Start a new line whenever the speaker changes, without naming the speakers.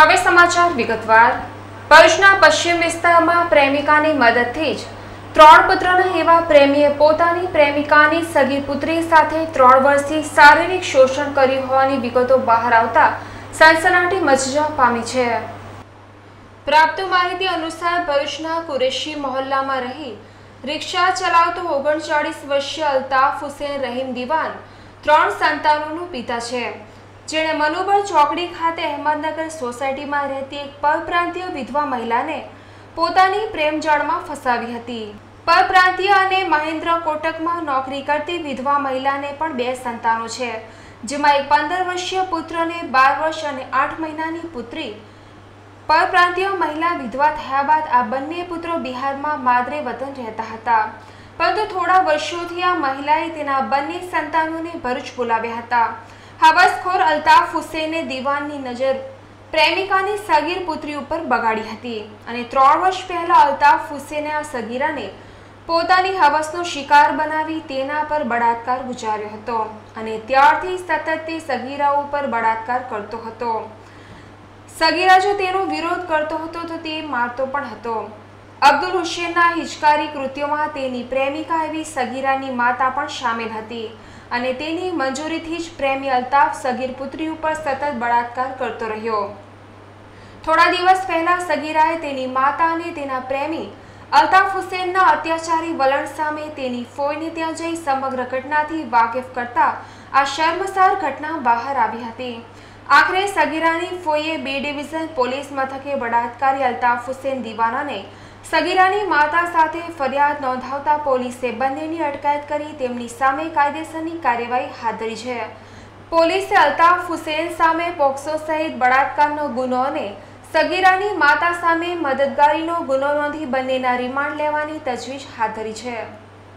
હવે સમાચાર વિગતવાર. ભરૂચના પશ્ચિમ વિસ્તારમાં પ્રેમિકાની મદદથી જ ત્રણ પુત્રના એવા પ્રેમીએ પોતાની પ્રેમિકાની સગી પુત્રી સાથે ત્રણ વર્ષથી શારીરિક શોષણ કર્યું હોવાની વિગતો બહાર આવતા સનસનાટી મચજા પામી છે. પ્રાપ્ત માહિતી અનુસાર ભરૂચના કુરેશી મહોલ્લામાં રહી. રિક્ષા ચલાવતો ઓગણચાળીસ વર્ષીય અલ્તાફ હુસેન રહીમ દિવાન ત્રણ સંતાનોનો પિતા છે. જેણે મનુબળ ચોકડી ખાતે અહેમદનગર સોસાયટીમાં રહેતી એક પરપ્રાંતીય વિધવા મહિલાને પોતાની પ્રેમજાળમાં ફસાવી હતી. પરપ્રાંતીય અને મહેન્દ્ર કોટકમાં નોકરી કરતી વિધવા મહિલાને પણ બે સંતાનો છે, જેમાં એક પંદર વર્ષીય પુત્ર અને બાર વર્ષ અને આઠ મહિનાની પુત્રી પરપ્રાંતીય મહિલા વિધવા થયા બાદ આ બંને પુત્રો બિહારમાં માદરે વતન રહેતા હતા. પરંતુ થોડા વર્ષોથી આ મહિલાએ તેના બંને સંતાનોને ભરૂચ બોલાવ્યા હતા. હવસખોર અલ્તાફ હુસેને દીવાનની નજર પ્રેમિકાની સગીર પુત્રી ઉપર બગાડી હતી અને ત્રણ વર્ષ પહેલા અલ્તાફ હુસેને આ સગીરાને પોતાની હવસનો શિકાર બનાવી તેના પર બળાત્કાર ગુજાર્યો હતો અને ત્યારથી સતત તે સગીરા ઉપર બળાત્કાર કરતો હતો. સગીરા જો તેનો વિરોધ કરતો હતો તો તે મારતો પણ હતો. અબ્દુલ હુસેનના હિચકારી કૃત્યોમાં તેની પ્રેમિકા એવી સગીરાની માતા પણ સામેલ હતી અને તેની મંજૂરીથી જ પ્રેમી અલ્તાફ સગીર પુત્રી ઉપર સતત બળાત્કાર કરતો રહ્યો. થોડા દિવસ પહેલા સગીરાએ તેની માતા અને તેના પ્રેમી અલ્તાફ હુસેનના અત્યાચારી વલણ સામે તેની ફોઈને ત્યાં જઈ સમગ્ર ઘટનાથી વાકેફ કરતા આ શર્મસાર ઘટના બહાર આવી હતી. આખરે સગીરાની ફોઈએ બે ડિવિઝન પોલીસ મથકે બળાત્કારી અલ્તાફ હુસેન દીવાનાને સગીરાની માતા સાથે ફરિયાદ નોંધાવતા પોલીસે બંનેની અટકાયત કરી તેમની સામે કાયદેસરની કાર્યવાહી હાથ ધરી છે. પોલીસે અલ્તાફ હુસેન સામે પોક્સો સહિત બળાત્કારનો ગુનો અને સગીરાની માતા સામે મદદગારીનો ગુનો નોંધી બંનેના રિમાન્ડ લેવાની તજવીજ હાથ ધરી છે.